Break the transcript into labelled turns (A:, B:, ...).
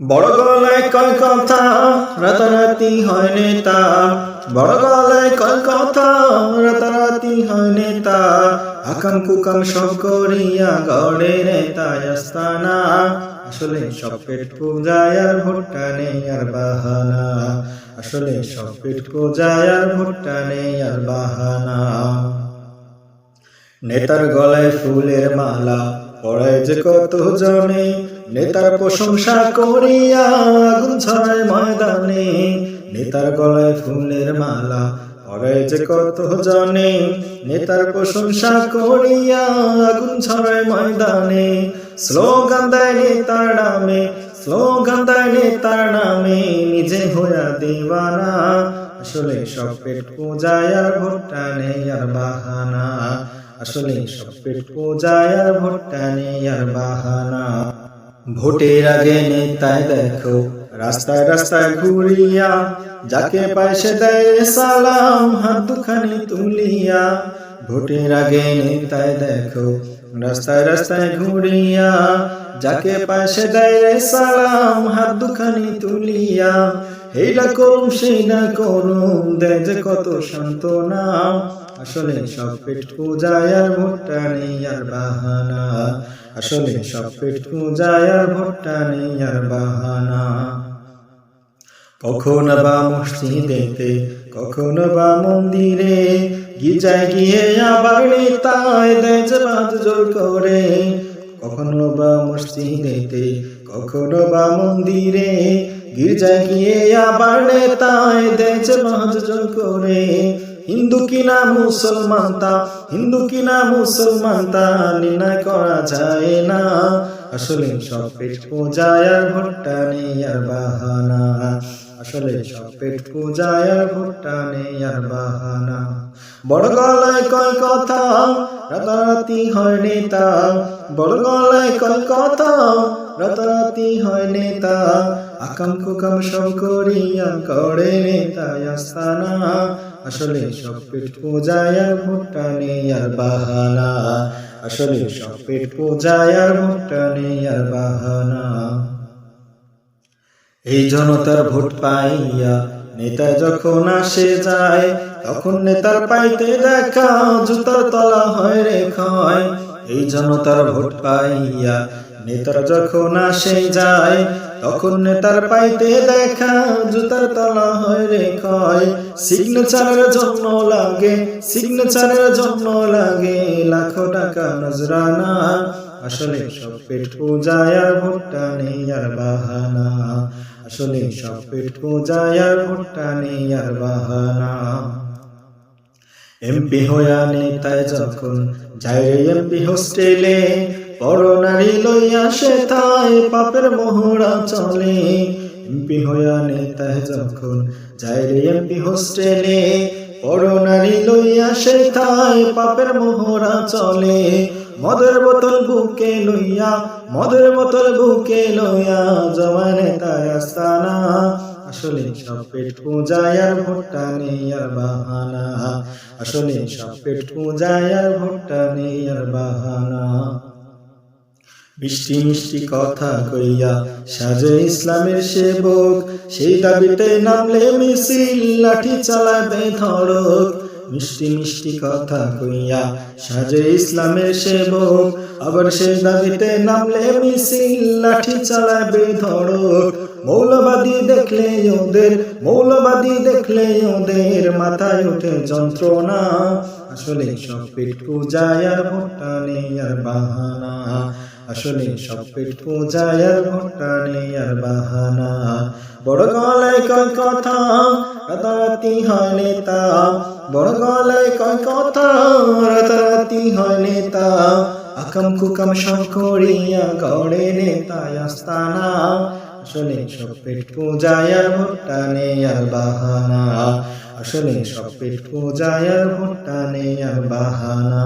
A: বড় গলায় কয় কথা, রাতারাতি হয় নেতা। বড় গলায় কয় কথা, রাতারাতি হয় নেতা। আকাম কুকাম সব করিয়া গড়ে নেতা আস্তানা। আসলে সব পেট পূজায় আর ভুট্টা নেই আর বাহানা। আসলে সব পেট পূজায় আর ভুট্টা নেই আর বাহানা। নেতার গলায় ফুলের মালা, পড়ায় যে কত জনে নেতার প্রশংসা করিয়া আগুন ছড়ায় ময়দানে, নেতার গলায় ফুলের মালা পড়ায় যে কত জনে, নেতার প্রশংসা করিয়া আগুন ছড়ায় ময়দানে, স্লোগান দেয় নেতার নামে, স্লোগান দেয় নেতার নামে, নিজে হইয়া দিবানা আসলে সব পেট পূজায় আর ভুট্টা নেই আর বাহানা, আসলে সব পেট পূজায় আর ভুট্টা নেই আর বাহানা। ভোটের আগে নেতায় দেখো, রাস্তায় রাস্তায় ঘুরিয়া, যাকে পাশে দেয় সালাম হাত দুখানি তুলিয়া। ভোটের আগে নেতায় দেখো, রাস্তায় রাস্তায় ঘুরিয়া, যাকে পাশে দেয় সালাম হাত দুখানি তুলিয়া। এইটা করুম সেইটা করুম দেয় যে কত সান্ত্বনা। আসলে সব পেট পূজায় আর ভুট্টা নেই আর বাহানা। আসলে সব পেট পূজায় আর ভুট্টা নেই আর বাহানা। কখনো বা মসজিদেতে, কখনো বা মন্দিরে, গির্জায় গিয়ে আবার নেতায় দেয় জোর করে। কখনো বা মসজিদেতে কখনো বা মন্দিরে গির্জায় গিয়ে আবার নেতায় জোর করে। হিন্দু কিনা মুসলমান তা, হিন্দু কিনা মুসলমান তা নির্ণয় করা যায় না। আসলে সব পেট পূজায় আর ভুট্টা নেই আর বাহানা। আসলে সব পেট পূজায় আর ভুট্টা নেই আর বাহানা। বড় গলায় কয় কথা, রাতারাতি হয় নেতা। বড় গলায় কয় কথা রাতারাতি হয় নেতা আকাম কুকাম সব করিয়া করে নেতা আস্তানা। আসলে সব পেট পূজায় আর ভুট্টা নেই আর বাহানা। আসলে সব পেট পূজায় আর ভুট্টা নেই আর বাহানা। এই জনতার ভোট পাইয়া নেতা যখন আসে যায়, তখন নেতার পাইতে দেখা, জুতার তলা হয় রে ক্ষয়। এই জনতার ভোট পাইয়া নেতার যখন আসে যায়, তখন নেতার পাইতে দেখা জুতার তলা হয় রে ক্ষয়। সিগনেচারের জন্য লাগে সিগনেচারের জন্য লাগে লাখো টাকা নজরানা। আসলে সব পেট পূজায় আর ভুট্টা নেই আর বাহানা। আসলে সব পেট পূজায় আর ভুট্টা নেই আর বাহানা। এমপি হইয়া নেতায় যখন যায় এমপি হোস্টেলে বড় নারী লইয়া সে তাই পাপের মোহরা চলে। এমপি হইয়া নেতায় যখন যায় এমপি হোস্টেলে বড় নারী লইয়া সে তাই পাপের মোহরা চলে। মদের বোতল বুকে লইয়া, মদের বোতল বুকে লইয়া জমানে তাই আস্তানা। আসলে সব পেট পূজায় ভুট্টা নেই আর বাহানা। আসলে সব পেট পূজায় আর ভুট্টা নেই আর বাহানা। মিষ্টি মিষ্টি কথা কইয়া সাজে ইসলামের সেবক, সেই দাবিতে নামলে মিছিল, লাঠি চালাবে ধরক মিষ্টি মিষ্টি কথা কইয়া সাজে ইসলামের সেবক। আবার সে দাবিতে নামলে মিছিল, লাঠি চালাবে ধরক মৌলবাদী দেখলে ওদের, মৌলবাদী দেখলে ওদের মাথায় ওঠে যন্ত্রণা। আসলে সব পেট পূজায় আর ভোট্টা নেই আর বাহানা। আসলে সব পেট পূজায় আর নেই আর বাহানা। বড় গলায় কয় কথা, রাতারাতি হয় নেতা। বড় গলায় কয় কথা, রাতারাতি হয় নেতা। আকাম কুকাম সব করিয়া গড়ে নেতা আস্তানা। আসলে সব পেট পূজায় আর নেই আর বাহানা। আসলে সব পেট পূজায় আর নেই আর বাহানা।